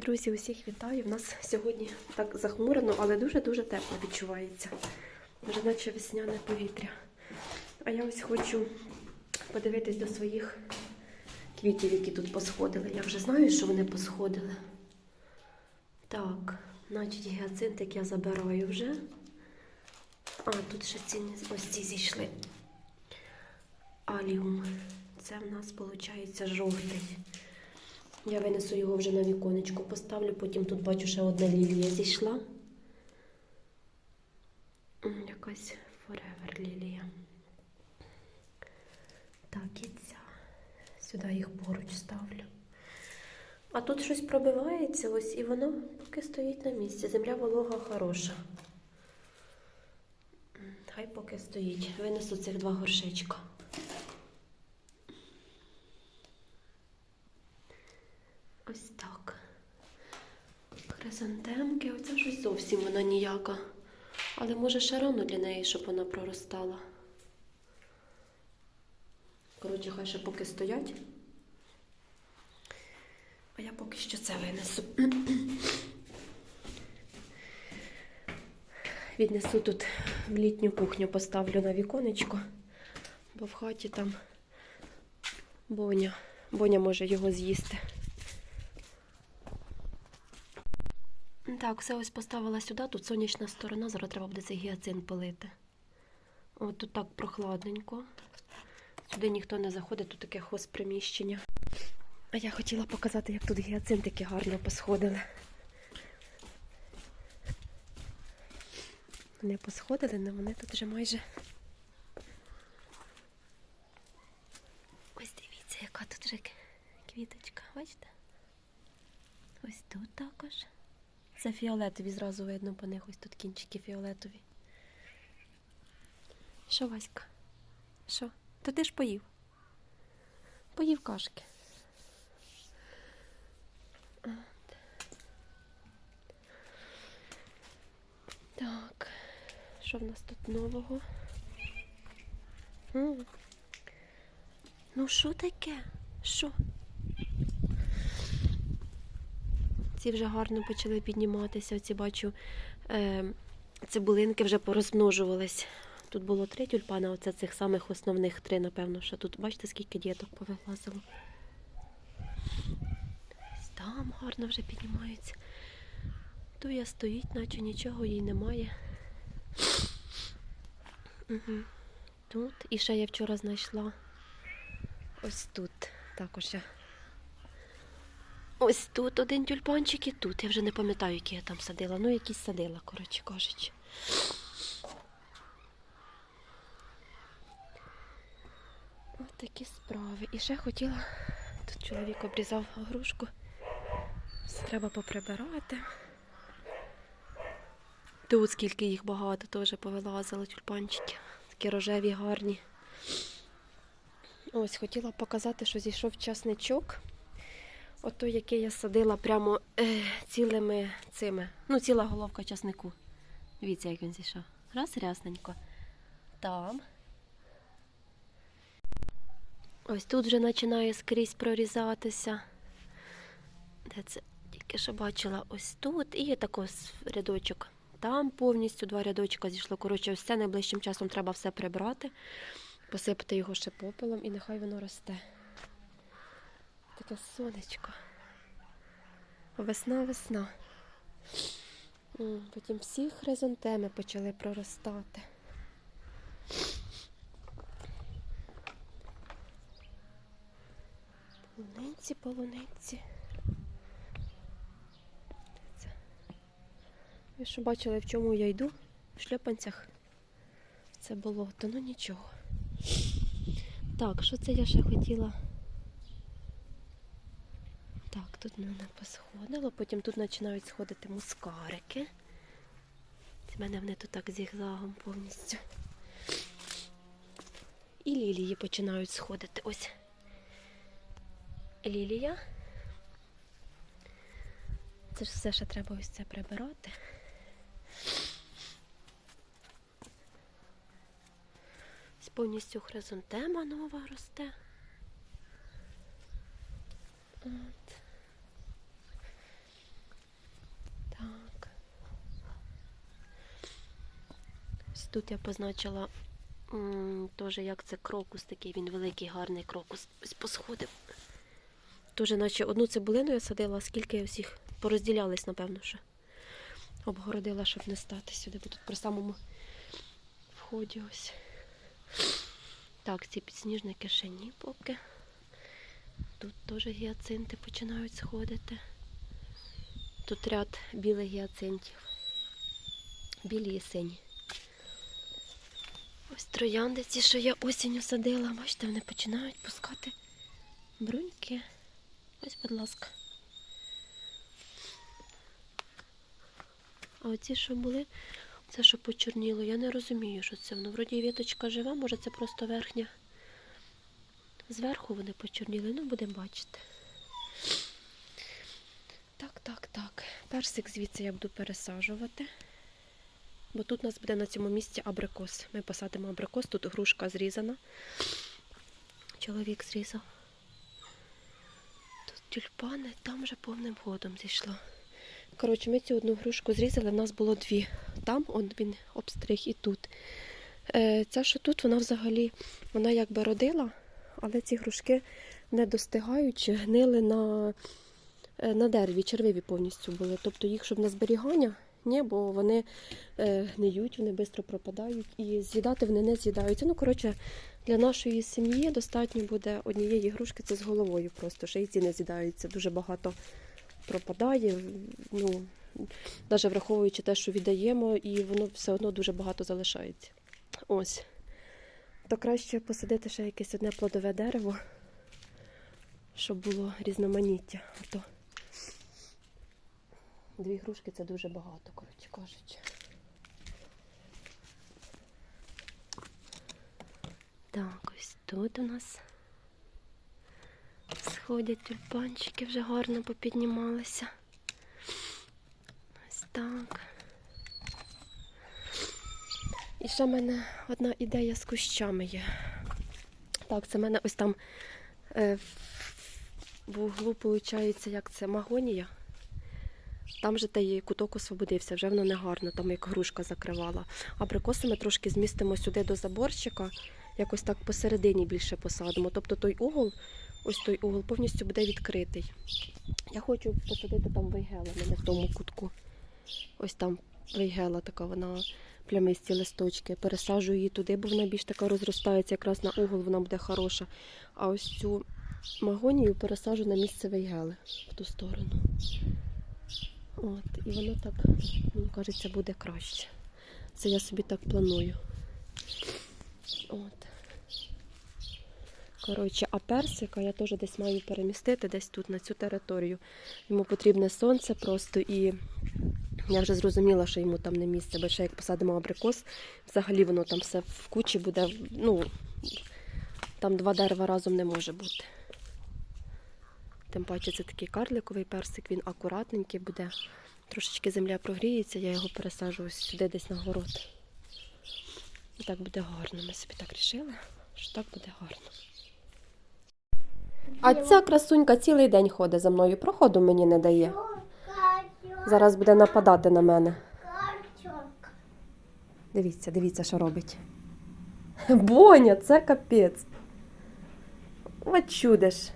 Друзі, усіх вітаю. У нас сьогодні так захмурено, але дуже-дуже тепло відчувається. Вже наче весняне повітря. А я ось хочу подивитись до своїх квітів, які тут посходили. Я вже знаю, що вони посходили. Так, значить гіацинтик я забираю вже. А, тут ще ці ось ці зійшли. Аліум. Це в нас виходить жовтий. Я винесу його вже на віконечко, поставлю, потім тут бачу, ще одна лілія зійшла. Якась Forever лілія. Так, і ця. Сюди їх поруч ставлю. А тут щось пробивається ось, і воно поки стоїть на місці. Земля волога хороша. Хай поки стоїть. Винесу цих два горшечка. Ось так. Хризантемки, оце щось зовсім вона ніяка. Але може ще рано для неї, щоб вона проростала. Коротше, хай ще поки стоять. А я поки що це винесу. Віднесу тут в літню кухню, поставлю на віконечко, бо в хаті там боня. Боня може його з'їсти. Так, все ось поставила сюди, тут сонячна сторона, зараз треба буде цей гіацин полити. От тут так прохладненько. Сюди ніхто не заходить, тут таке хозприміщення. А я хотіла показати, як тут гіацинтики гарно посходили. Вони посходили, але вони тут вже майже. Ось дивіться, яка тут вже квіточка, бачите? Ось тут також. Це фіолетові, зразу видно по них ось тут кінчики фіолетові. Що, Васька? Що? То ти ж поїв? Поїв кашки. Так, що в нас тут нового? Ну, що таке? Що? Ці вже гарно почали підніматися. Оці бачу, е, цибулинки вже порозмножувались. Тут було три тюльпана, оце цих самих основних три, напевно, що тут, бачите, скільки діток повилазило. Там гарно вже піднімаються. Туя стоїть, наче нічого їй немає. Угу. Тут. І ще я вчора знайшла ось тут. Також я Ось тут один тюльпанчик і тут. Я вже не пам'ятаю, які я там садила. Ну, якісь садила, коротше кажучи. Ось такі справи. І ще хотіла. Тут чоловік обрізав грушку. Все треба поприбирати. Тут скільки їх багато, теж повилазило тюльпанчики. Такі рожеві, гарні. Ось хотіла показати, що зійшов часничок. Ото, яке я садила прямо е, цілими цими. Ну, ціла головка часнику. Дивіться, як він зійшов. Раз рясненько. Там. Ось тут вже починає скрізь прорізатися. Де це? Тільки що бачила ось тут. І такий рядочок. Там повністю два рядочка зійшло. Коротше, ось це найближчим часом треба все прибрати, посипати його ще попелом і нехай воно росте. Таке сонечко. Весна, весна. Потім всі хризантеми почали проростати. Полуниці, полуниці. Це. Ви що бачили, в чому я йду? В шльопанцях. Це болото, ну нічого. Так, що це я ще хотіла? Тут мене посходило, потім тут починають сходити мускарики. Це мене вони тут так зігзагом повністю. І лілії починають сходити. Ось лілія. Це ж все ще треба ось це прибирати. Ось Повністю хризантема нова росте. От. Тут я позначила теж, як це крокус такий, він великий, гарний крокус. Ось посходив. Теж, наче одну цибулину я садила, скільки я всіх порозділялись, напевно, що. Обгородила, щоб не стати сюди, бо тут при самому вході ось. Так, ці підсніжники ще ні поки. Тут теж гіацинти починають сходити. Тут ряд білих гіацинтів. Білі і сині. Ось троянди ці, що я осінню садила. Бачите, вони починають пускати бруньки. Ось, будь ласка. А оці, що були, це що почорніло, я не розумію, що це. Воно вроді віточка жива, може це просто верхня. Зверху вони почорніли, ну будемо бачити. Так, так, так. Персик звідси я буду пересаджувати. Бо тут у нас буде на цьому місці абрикос. Ми посадимо абрикос, тут грушка зрізана. Чоловік зрізав. Тут тюльпани, там вже повним ходом зійшло. Коротше, ми цю одну грушку зрізали, в нас було дві. Там он він обстриг і тут. Е, ця, що тут, вона взагалі, вона якби родила, але ці грушки не достигаючи, гнили на, е, на дереві, червиві повністю були. Тобто їх, щоб на зберігання, ні, бо вони е, гниють, вони швидко пропадають і з'їдати вони не з'їдаються. Ну, коротше, для нашої сім'ї достатньо буде однієї грушки, це з головою просто, ще ці не з'їдаються. Дуже багато пропадає. Ну, навіть враховуючи те, що віддаємо, і воно все одно дуже багато залишається. Ось. То краще посадити ще якесь одне плодове дерево, щоб було різноманіття. Дві грушки це дуже багато, коротше кажучи. Так, ось тут у нас сходять тюльпанчики, вже гарно попіднімалися. Ось так. І ще в мене одна ідея з кущами є. Так, це в мене ось там е, в углу, виходить, як це магонія. Там же той куток освободився, вже воно не гарно, там як грушка закривала. Абрикоси ми трошки змістимо сюди до заборчика, якось так посередині більше посадимо. Тобто той угол, ось той угол повністю буде відкритий. Я хочу посадити там вейгела, не в тому кутку. Ось там вейгела така, вона плямисті листочки. Пересаджую її туди, бо вона більш така розростається, якраз на угол вона буде хороша. А ось цю магонію пересаджу на місце вейгели в ту сторону. От, і воно так, мені кажеться, буде краще. Це я собі так планую. От. Коротше, а персика я теж десь маю перемістити, десь тут, на цю територію. Йому потрібне сонце просто і я вже зрозуміла, що йому там не місце, бо ще як посадимо абрикос, взагалі воно там все в кучі буде. Ну, там два дерева разом не може бути. Тим паче це такий карликовий персик, він акуратненький буде. Трошечки земля прогріється, я його пересаджу ось сюди десь на город. І так буде гарно. Ми собі так рішили, що так буде гарно. А ця красунька цілий день ходить за мною, проходу мені не дає. Зараз буде нападати на мене. Дивіться, дивіться, що робить. Боня, це капець. От чудиш.